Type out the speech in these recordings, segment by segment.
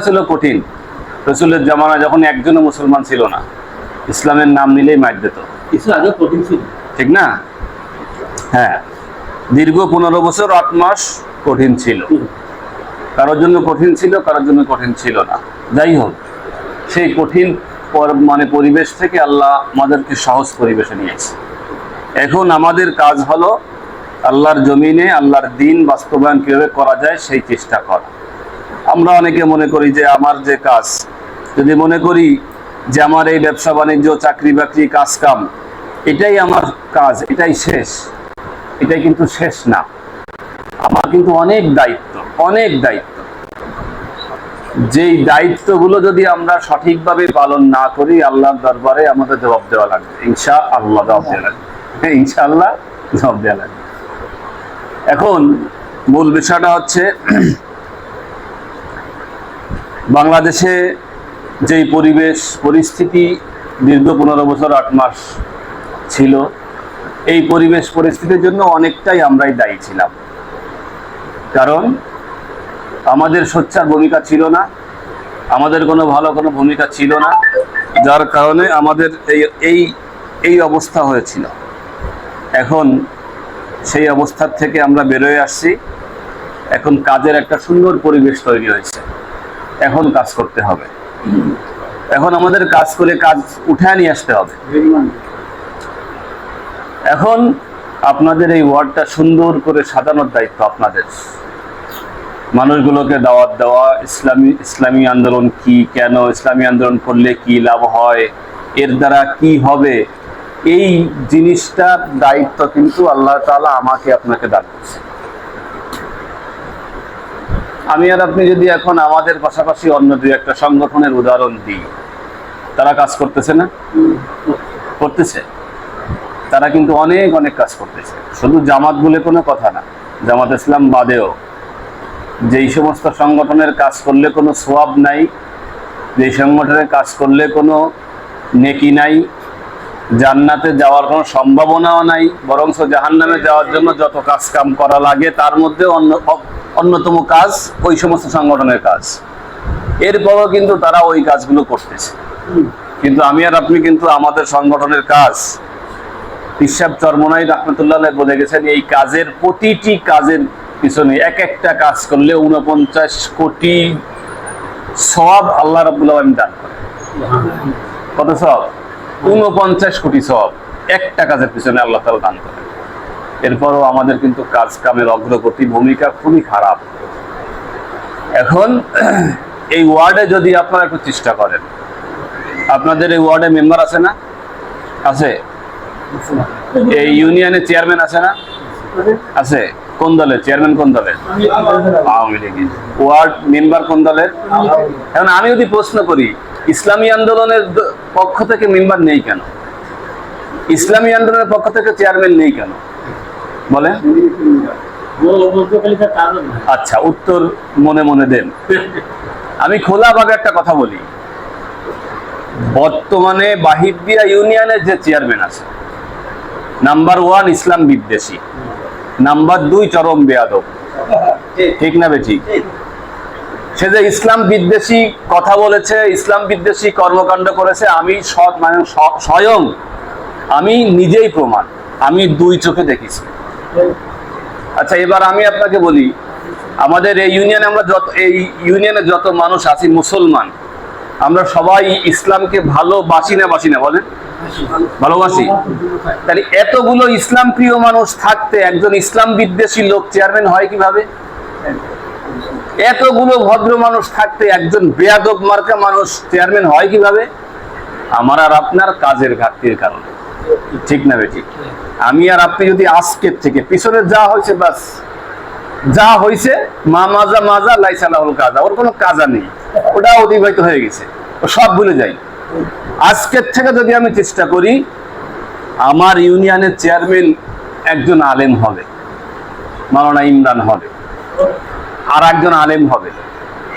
ছিল কঠিন। রসুলের জামানা যখন একজনও মুসলমান ছিল না ইসলামের নাম নিলেই মার দিত। কিছু আগে কঠিন ছিল। ঠিক না? হ্যাঁ। দীর্ঘ পনেরো বছর আট মাস কঠিন ছিল। কারোর জন্য কঠিন ছিল কারোর জন্য কঠিন ছিল না। যাই হোক সেই কঠিন পর- মানে পরিবেশ থেকে আল্লাহ আমাদেরকে সহজ পরিবেশে নিয়েছে। এখন আমাদের কাজ হলো আল্লাহর জমিনে আল্লাহর দিন বাস্তবায়ন কীভাবে করা যায় সেই চেষ্টা করা। আমরা অনেকে মনে করি যে আমার যে কাজ যদি মনে করি যে আমার এই ব্যবসা বাণিজ্য চাকরি বাকরি কাজ কাম এটাই আমার কাজ এটাই শেষ। এটাই কিন্তু শেষ না। আমার কিন্তু অনেক দায়িত্ব অনেক দায়িত্ব। যেই দায়িত্বগুলো যদি আমরা সঠিকভাবে পালন না করি আল্লাহর দরবারে আমাদের জবাব দেওয়া লাগবে। ইনশা আল্লাহ জবাব দেওয়া লাগবে। হ্যাঁ, ইনশাআল্লাহ জবাব দেওয়া লাগবে। এখন মূল বিষয়টা হচ্ছে বাংলাদেশে যেই পরিবেশ, পরিস্থিতি দীর্ঘ পনেরো বছর আট মাস ছিল, এই পরিবেশ পরিস্থিতির জন্য অনেকটাই আমরাই দায়ী ছিলাম। কারণ আমাদের সোচ্চার ভূমিকা ছিল না, আমাদের কোনো ভালো কোনো ভূমিকা ছিল না, যার কারণে আমাদের এই এই এই অবস্থা হয়েছিল। এখন সেই অবস্থার থেকে আমরা বেরোয় আসছি। এখন কাজের একটা সুন্দর পরিবেশ তৈরি হয়েছে। এখন কাজ করতে হবে। এখন আমাদের কাজ করে কাজ উঠে নিয়ে আসতে হবে। এখন আপনাদের এই ওয়ার্ডটা সুন্দর করে সাজানোর দায়িত্ব আপনাদের। মানুষগুলোকে দাওয়াত দেওয়া, ইসলামী ইসলামী আন্দোলন কি, কেন, ইসলামী আন্দোলন করলে কি লাভ হয়, এর দ্বারা কি হবে, এই জিনিসটার দায়িত্ব কিন্তু আল্লাহ তাআলা আমাকে আপনাকে দান করছে আমি আর আপনি যদি এখন আমাদের পাশাপাশি অন্য দুই একটা সংগঠনের উদাহরণ দিই, তারা কাজ করতেছে না? করতেছে। তারা কিন্তু অনেক অনেক কাজ করতেছে। শুধু জামাত বলে কোনো কথা না, জামাত ইসলাম বাদেও। যেই সমস্ত সংগঠনের কাজ করলে কোনো সোয়াব নাই, যেই সংগঠনের কাজ করলে কোনো নেকি নাই, জান্নাতে যাওয়ার কোনো সম্ভাবনাও নাই বরং জাহান্নামে যাওয়ার জন্য যত কাজ কাম করা লাগে, তার মধ্যে অন্য অন্যতম কাজ ওই সমস্ত সংগঠনের কাজ। এরপরও কিন্তু তারা ওই কাজগুলো করতেছে। কিন্তু আমি আর আপনি কিন্তু আমাদের সংগঠনের কাজ ইসাব চরমনাই রহমতুল্লাহ বলে গেছেন, এই কাজের প্রতিটি কাজের পিছনে এক একটা কাজ করলে উনপঞ্চাশ কোটি সব আল্লাহ রাবুল আলম দান করে কত সব উনপঞ্চাশ কোটি সব একটা কাজের পিছনে আল্লাহ তালা দান করে এরপরও আমাদের কিন্তু কাজ কামের অগ্রগতি ভূমিকা খুবই খারাপ। এখন এই ওয়ার্ডে যদি আপনারা একটু চেষ্টা করেন, আপনাদের এই ওয়ার্ডে মেম্বার আছে না? আছে? এই ইউনিয়নের চেয়ারম্যান আছে না? আছে? কোন দলের? চেয়ারম্যান কোন দলের? আওয়ামী লীগের। ওয়ার্ড মেম্বার কোন দলের? এখন আমি যদি প্রশ্ন করি, ইসলামী আন্দোলনের পক্ষ থেকে মেম্বার নেই কেন? ইসলামী আন্দোলনের পক্ষ থেকে চেয়ারম্যান নেই কেন? বলে আচ্ছা উত্তর মনে মনে দেন। আমি খোলাভাবে একটা কথা বলি। বর্তমানে বাহিরদিয়া ইউনিয়নের যে চেয়ারম্যান আছে, নাম্বার ওয়ান ইসলাম বিদ্বেষী, নাম্বার দুই চরম বেয়াদব। ঠিক না বে ঠিক? সে যে ইসলাম বিদ্বেষী কথা বলেছে, ইসলাম বিদ্বেষী কর্মকাণ্ড করেছে, আমি সৎ মানে স্বয়ং আমি নিজেই প্রমাণ, আমি দুই চোখে দেখেছি। আচ্ছা এবার আমি আপনাকে বলি, আমাদের এই ইউনিয়নে আমরা যত, এই ইউনিয়নে যত মানুষ আছি, মুসলমান, আমরা সবাই ইসলামকে ভালোবাসি না বাসি না, বলেন? ভালোবাসি। তাহলে এতগুলো ইসলাম প্রিয় মানুষ থাকতে একজন ইসলাম বিদ্বেষী লোক চেয়ারম্যান হয় কীভাবে? এতগুলো ভদ্র মানুষ থাকতে একজন বেয়াদব মার্কা মানুষ চেয়ারম্যান হয় কীভাবে? আমার আর আপনার কাজের ঘাটতির কারণে। ঠিক না বেঠিক আমি আর আপনি যদি আজকের থেকে পিছনে যা হয়েছে বাস, যা হয়েছে, মা মাজা মাজা, লাইসালাহুল কাজা, ওর কোনো কাজা নেই। ওটা অতিবাহিত হয়ে গেছে। ও সব ভুলে যাই আজকের থেকে যদি আমি চেষ্টা করি, আমার ইউনিয়নের চেয়ারম্যান একজন আলেম হবে, মাওলানা ইমরান হবে, আর একজন আলেম হবে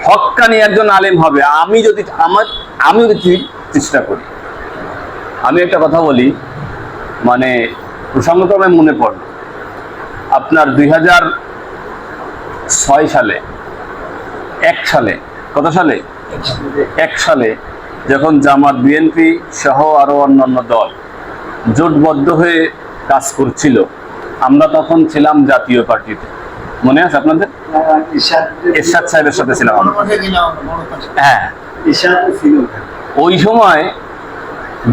হক্কানি একজন আলেম হবে। আমি যদি, আমার, আমি যদি চেষ্টা করি, আমি একটা কথা বলি মানে প্রসঙ্গক্রমে মনে পড়ল। আপনার দুই হাজার ছয় সালে এক সালে কত সালে? এক সালে যখন জামাত বিএনপি সহ আরও অন্যান্য দল জোটবদ্ধ হয়ে কাজ করছিল আমরা তখন ছিলাম জাতীয় পার্টিতে। মনে আছে আপনাদের? এরশাদ সাহেবের সাথে ছিলাম হ্যাঁ। ওই সময়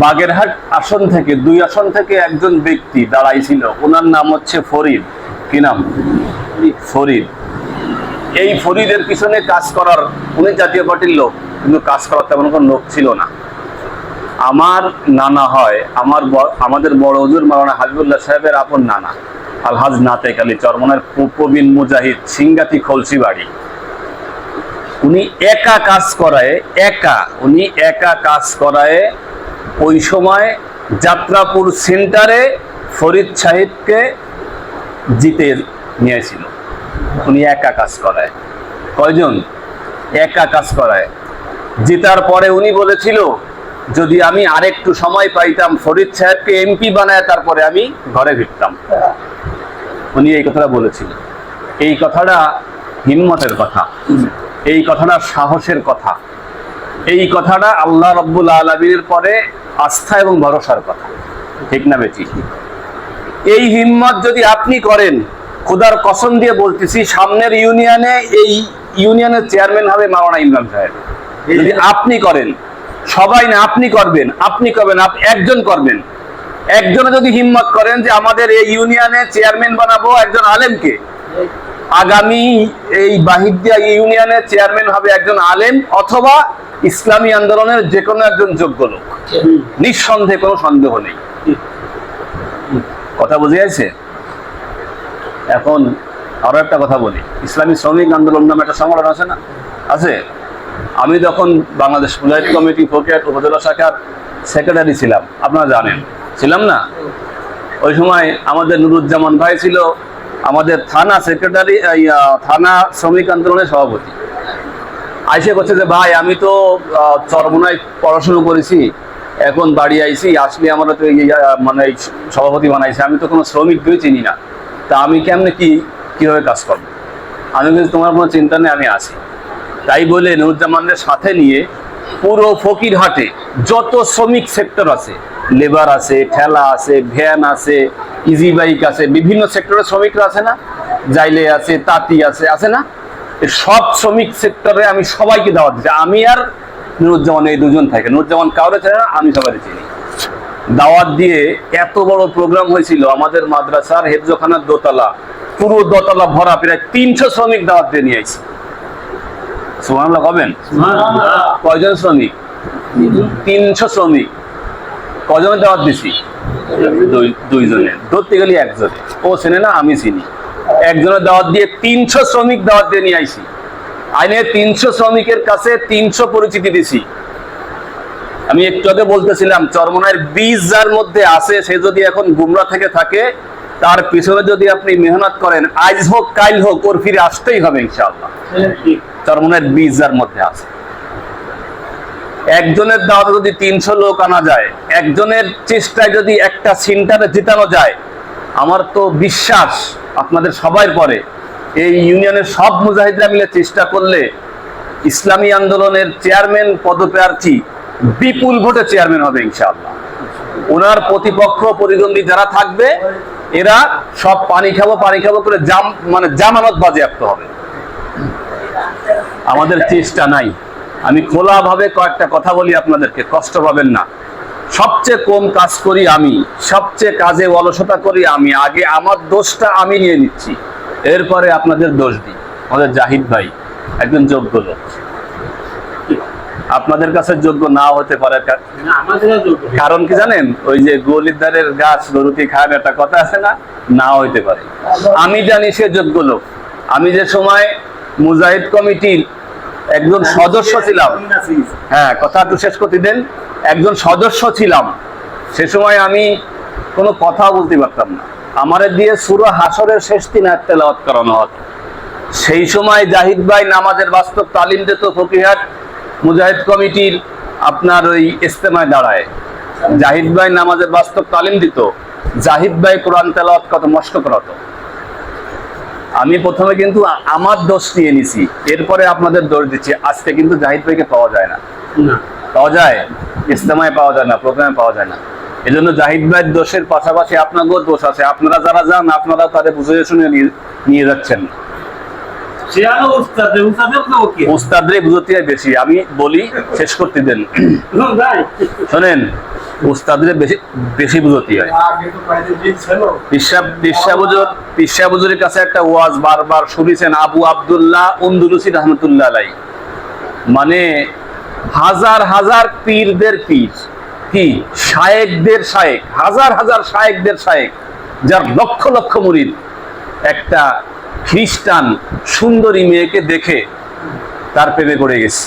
বাগেরহাট আসন থেকে, দুই আসন থেকে একজন ব্যক্তি দাঁড়াইছিল। ওনার নাম হচ্ছে ফরিদ। কি নাম? ফরিদ। এই ফরিদের পিছনে কাজ করার, উনি জাতীয় পার্টির লোক, কিন্তু কাজ করার তেমন কোনো লোক ছিল না। আমার নানা হয়, আমার আমাদের বড় হুজুর মাওলানা হাবিবুল্লাহ সাহেবের আপন নানা। আলহাজ নাতে কালী চরমনের প্রবীণ মুজাহিদ, সিংগাতি খলসি বাড়ি উনি একা কাজ করায়, একা। উনি একা কাজ করায় ওই সময় যাত্রাপুর সেন্টারে ফরিদ সাহেবকে জিতে নিয়েছিল। উনি একা কাজ করায়। কয়জন? একা কাজ করায়। জেতার পরে উনি বলেছিল, যদি আমি আরেকটু সময় পাইতাম, ফরিদ সাহেবকে এমপি বানায়, তারপরে আমি ঘরে ফিরতাম। উনি এই কথাটা বলেছিল। এই কথাটা হিম্মতের কথা। এই কথাটা সাহসের কথা। এই কথাটা আল্লাহ রব্বুল আলমীর পরে আস্থা এবং ভরসার কথা। ঠিক না বেটি? এই হিম্মত যদি আপনি করেন, খুদার কসম দিয়ে বলতেছি, সামনের ইউনিয়নে এই ইউনিয়নের চেয়ারম্যান হবে মাওলানা ইমরান সাহেব। যদি আপনি করেন, সবাই না, আপনি করবেন আপনি করবেন একজন করবেন। একজনে যদি হিম্মত করেন যে আমাদের এই ইউনিয়নে চেয়ারম্যান বানাবো একজন আলেমকে আগামী এই বাহিদিয়া ইউনিয়নের চেয়ারম্যান হবে একজন আলেম অথবা ইসলামী আন্দোলনের যে কোনো একজন যোগ্য লোক। নিঃসন্দেহে কোনো সন্দেহ নেই। কথা বুঝে যাচ্ছে এখন আরও একটা কথা বলি। ইসলামী শ্রমিক আন্দোলন নামে একটা সংগঠন আছে না? আছে? আমি তখন বাংলাদেশ মুজাহিদ কমিটি ফকিয়াট উপজেলা শাখার সেক্রেটারি ছিলাম, আপনারা জানেন। ছিলাম না? ওই সময় আমাদের নুরুজ্জামান ভাই ছিল আমাদের থানা সেক্রেটারি থানা শ্রমিক আন্দোলনের সভাপতি। আইসে করছে যে, ভাই, আমি তো চরমোনায় পড়াশুনো করেছি, এখন বাড়ি আইছি, আসলে আমার তো মানে সভাপতি বানাইছে, আমি তো কোনো শ্রমিককেই চিনি না। তা আমি কেমনে কি, কীভাবে কাজ করব? আমি কিন্তু তোমার কোনো চিন্তা নেই, আমি আছি। তাই বলে নুরুজ্জামানদের সাথে নিয়ে পুরো ফকিরহাটে যত শ্রমিক সেক্টর আছে লেবার আছে, ঠেলা আছে ভ্যান আছে ইজি বাইক আছে, বিভিন্ন সেক্টরের শ্রমিকরা আছে না? জাইলে আছে, তাঁতি আছে আছে না? সব শ্রমিক সেক্টরে আমি সবাইকে দাওয়াত দিচ্ছি। আমি আর নুরুজ্জামান এই দুজন থাকে। নুরুজ্জামান কাউরে চেনে না, আমি সবাই চিনি। দাওয়াত দিয়ে এত বড় প্রোগ্রাম হয়েছিল, আমাদের মাদ্রাসার হেফজখানার দোতলা, পুরো দোতলা ভরা, প্রায় তিনশো শ্রমিক দাওয়াত দিয়ে নিয়ে আইছি। হবেন কয়জন শ্রমিক? তিনশো শ্রমিক। কজনের দাওয়াত দিছি? দুই দুইজনের। ধরতে গেলে একজনে। ও চেনে না আমি চিনি। একজনের দাওয়াত দিয়ে তিনশো শ্রমিক দাওয়াত দিয়ে নিয়ে আইছি। আইনে তিনশো শ্রমিকের কাছে তিনশো পরিচিতি দিছি। আমি একটু আগে বলতেছিলাম চরমনায়ের বীজ যার মধ্যে আছে সে যদি এখন গুমরা থেকে থাকে তার পিছনে যদি আপনি মেহনত করেন আজ হোক কাল হোক ওর ফিরে আসতেই হবে ইনশাআল্লাহ। চরমনের বীজ যার মধ্যে আছে। একজনের দাওয়াতে যদি তিনশো লোক আনা যায়, একজনের চেষ্টায় যদি একটা সেন্টারে জিতানো যায়, আমার তো বিশ্বাস আপনাদের সবার পরে, এই ইউনিয়নের সব মুজাহিদরা মিলে চেষ্টা করলে ইসলামী আন্দোলনের চেয়ারম্যান, পদপ্রার্থী, বিপুল ভোটে চেয়ারম্যান হবে ইনশাআল্লাহ। ওনার প্রতিপক্ষ প্রতিদ্বন্দ্বী যারা থাকবে, এরা সব পানি খাব পানি খাব করে জাম মানে জামানত বাজেয়াপ্ত হবে। আমাদের চেষ্টা নাই। আমি খোলাভাবে কয়েকটা কথা বলি আপনাদেরকে কষ্ট পাবেন না। সবচেয়ে কম কাজ করি আমি সবচেয়ে কাজে অলসতা করি আমি আগে আমার দোষটা আমি নিয়ে নিচ্ছি। এরপরে আপনাদের দোষ দিই। আমাদের জাহিদ ভাই একজন যোগ্য লোক। আপনাদের কাছে যোগ্য না হতে পারে কারণ কি জানেন? ওই যে গলিদারের গাছ গরুকে খায় একটা কথা আছে না? না হইতে পারে। আমি জানি সে যোগ্য লোক। আমি যে সময় মুজাহিদ কমিটির একজন সদস্য ছিলাম। হ্যাঁ কথা একটু শেষ করতে দেন। একজন সদস্য ছিলাম। সে সময় আমি কোনো কথা বলতে পারতাম না। আমারে দিয়ে সুরো হাসরের শেষ দিন তেলাওয়াত করানো হতো। সেই সময় জাহিদ ভাই নামাজের বাস্তব তালিম দিত ফকিরহাট মুজাহিদ কমিটির আপনার ওই ইস্তেমায় দাঁড়ায়। জাহিদ ভাই নামাজের বাস্তব তালিম দিত। জাহিদ ভাই কোরআন তেলাওয়াত কত মস্ক করাতো। আমি প্রথমে কিন্তু আমার দোষ নিয়ে নিছি। এরপরে আপনাদের দোষ দিচ্ছি। আজকে কিন্তু জাহিদ ভাইকে পাওয়া যায় না। পাওয়া যায়? ইস্তেমায় পাওয়া যায় না প্রোগ্রামে পাওয়া যায় না। এই জন্য জাহিদ ভাইয়ের দোষের পাশাপাশি আপনাকেও দোষ আছে। আপনারা যারা যান আপনারা তাদের বুঝে শুনে নিয়ে- যাচ্ছেন। উস্তাদরে বুঝতে বেশি। আমি বলি শেষ করতে দেন। শোনেন উস্তাদরে বেশি বেশি বুঝতে হয়। পিসা পিসা বুজুর পিসা বুজুরের কাছে একটা ওয়াজ বারবার শুনেছেন আবু আব্দুল্লাহ উন্দুলুসি রহমতুল্লাহ আলাই মানে হাজার হাজার পীরদের পীর, কি? শায়েকদের শায়েক, হাজার হাজার শায়েকদের শায়েক, যার লক্ষ লক্ষ মুরিদ। একটা খ্রিস্টান সুন্দরী মেয়েকে দেখে তার প্রেমে পড়ে গেছে,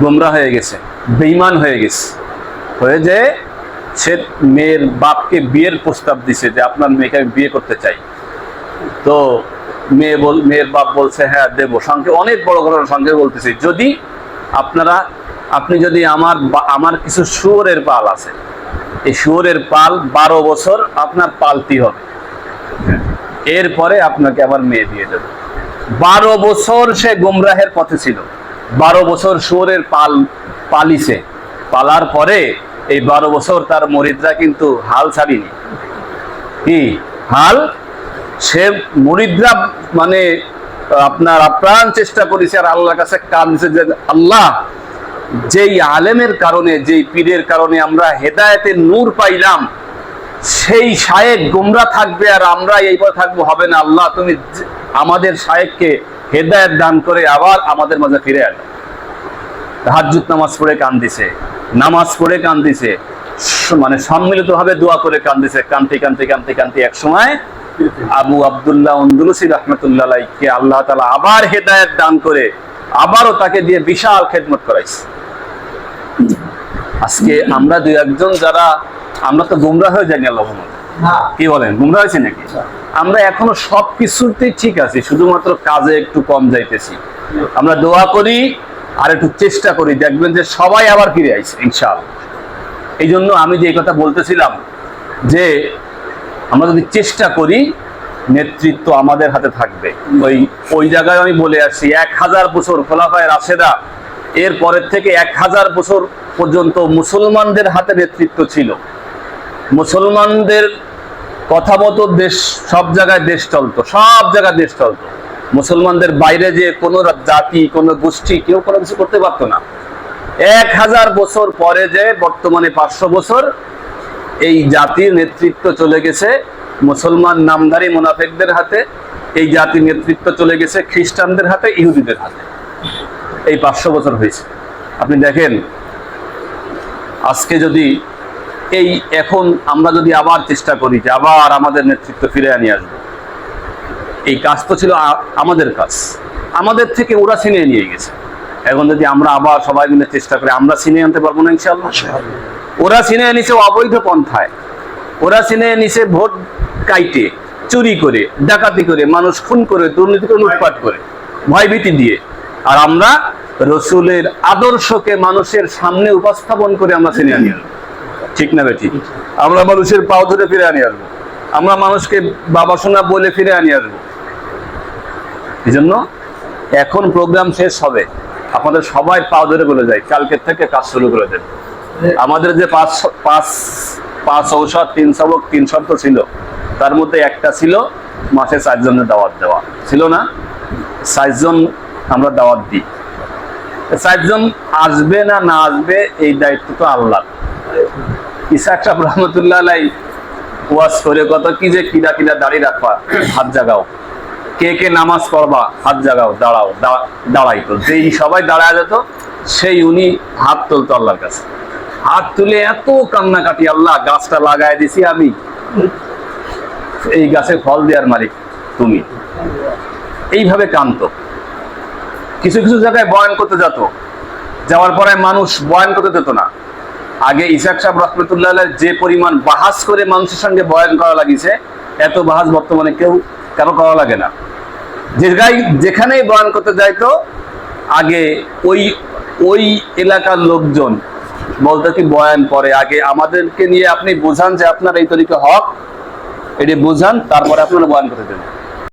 গোমরা হয়ে গেছে বেইমান হয়ে গেছে। হয়ে যে সে মেয়ের বাপকে বিয়ের প্রস্তাব দিছে যে আপনার মেয়েকে আমি বিয়ে করতে চাই। তো মেয়ে বল, মেয়ের বাপ বলছে হ্যাঁ দেব। সঙ্গে অনেক বড় ঘটনার সঙ্গে বলতেছি। যদি আপনারা, আপনি যদি আমার আমার কিছু শুয়োরের পাল আছে, এই শুয়োরের পাল বারো বছর আপনার পালতি হবে। এরপরে আপনাকে আবার মেয়ে দিয়ে দেবে। বারো বছর সে গুমরাহের পথে ছিল। বারো বছর শুয়োরের পাল, পালিছে। পালার পরে এই বারো বছর তার মরিদরা কিন্তু হাল ছাড়িনি। কি? হাল? সে মরিদরা মানে আপনার আপ্রাণ চেষ্টা করেছে আর আল্লাহর কাছে কাঁদছে যে আল্লাহ, যেই আলেমের কারণে, যেই পীরের কারণে আমরা হেদায়েতের নূর পাইলাম, সেই শায়েক গুমরা থাকবে আর আমরা এই পথে থাকব, হবে না আল্লাহ, তুমি আমাদের শায়েককে হেদায়েত দান করে আবার আমাদের মাঝে ফিরে আনো। হাজুত নামাজ পড়ে কান দিছে নামাজ পড়ে কান দিছে মানে সম্মিলিত ভাবে দোয়া করে কান দিছে কান্তি কান্তি কান্তি কান্তি এক সময় আবু আব্দুল্লাহ উন্দুলসি রহমতুল্লাহ কে আল্লাহ তালা আবার হেদায়েত দান করে আবারও তাকে দিয়ে বিশাল খেদমত করাইছে। আজকে আমরা দুই একজন যারা আমরা তো গুমরা হয়ে যাই আল্লাহ কি বলেন? গুমরা হয়েছে নাকি? আমরা এখনও সব কিছুতেই ঠিক আছি শুধুমাত্র কাজে একটু কম যাইতেছি। আমরা দোয়া করি আর একটু চেষ্টা করি, দেখবেন যে সবাই আবার ফিরে আইছে ইনশাল এই জন্য আমি যে কথা বলতেছিলাম যে আমরা যদি চেষ্টা করি, নেতৃত্ব আমাদের হাতে থাকবে। ওই ওই জায়গায় আমি বলে আসছি, এক হাজার বছর খোলাফায় রাশেদা এর পরের থেকে এক হাজার বছর পর্যন্ত মুসলমানদের হাতে নেতৃত্ব ছিল। মুসলমানদের কথা মতো দেশ, সব জায়গায় দেশ চলতো, সব জায়গায় দেশ চলতো। মুসলমানদের বাইরে যে কোনো জাতি, কোনো গোষ্ঠী কেউ কোনো কিছু করতে পারতো না। এক হাজার বছর পরে যে বর্তমানে পাঁচশো বছর, এই জাতির নেতৃত্ব চলে গেছে মুসলমান নামধারী মুনাফেকদের হাতে, এই জাতির নেতৃত্ব চলে গেছে খ্রিস্টানদের হাতে, ইহুদিদের হাতে। এই পাঁচশো বছর হয়েছে। আপনি দেখেন, আজকে যদি এই এখন আমরা যদি আবার চেষ্টা করি যে আবার আমাদের নেতৃত্ব ফিরে আনিয়ে আসব এই কাজ তো ছিল আমাদের কাজ। আমাদের থেকে ওরা ছিনিয়ে নিয়ে গেছে। এখন যদি আমরা আবার সবাই মিলে চেষ্টা করি আমরা ছিনিয়ে আনতে পারব না ইনশাল্লাহ ওরা ছিনিয়ে নিছে অবৈধ পন্থায়। ওরা ছিনিয়ে নিছে ভোট কাইটে চুরি করে ডাকাতি করে মানুষ খুন করে দুর্নীতি করে লুটপাট করে ভয়ভীতি দিয়ে। আর আমরা রসুলের আদর্শকে মানুষের সামনে উপস্থাপন করে আমরা নিয়ে আসব। ঠিক না বেঠিক? আমরা মানুষের পাও ধরে ফিরে আনিয়ে আসব আমরা মানুষকে বাবা শোনা বলে ফিরে আনিয়ে আসব এই জন্য এখন প্রোগ্রাম শেষ হবে। আপনাদের সবাই পা ধরে বলে যায়, কালকের থেকে কাজ শুরু করে দেন। আমাদের যে পাঁচ পাঁচ পাঁচ ঔষধ, তিন সবক তিন শর্ত ছিল, তার মধ্যে একটা ছিল মাসে চারজনের দাওয়াত দেওয়া। ছিল না? চারজন আমরা দাওয়াত দিই। চারজন আসবে না না আসবে, এই দায়িত্ব তো আল্লাহ ইসাক সাহেব রহমতুল্লাহ ওয়াজ করে কত কি যে কিরা কিরা দাঁড়িয়ে রাখবা, হাত জাগাও। কে কে নামাজ পড়বা, হাত জাগাও, দাঁড়াও দাঁড়াইতো যেই সবাই দাঁড়ায় যেত, সেই উনি হাত তুলতো আল্লাহর কাছে। হাত তুলে এত কান্নাকাটি, আল্লাহ, গাছটা লাগায় দিছি আমি। এই গাছে ফল দেওয়ার মালিক তুমি। এইভাবে কান্ত কিছু কিছু জায়গায় বয়ান করতে যেত। যাওয়ার পরে মানুষ বয়ান করতে দিত না। আগে ইসাক সাহেব রহমতুল্লাহ যে পরিমাণ বাহাস করে মানুষের সঙ্গে বয়ান করা লাগিছে, এত বাহাস বর্তমানে কেউ কেন করা লাগে না। যে যেখানেই বয়ান করতে যাইতো আগে ওই ওই এলাকার লোকজন বলতো কি বয়ান পরে, আগে আমাদেরকে নিয়ে আপনি বোঝান যে আপনার এই তরিকা হক, এটি বোঝান, তারপরে আপনারা বয়ান করতে দেবেন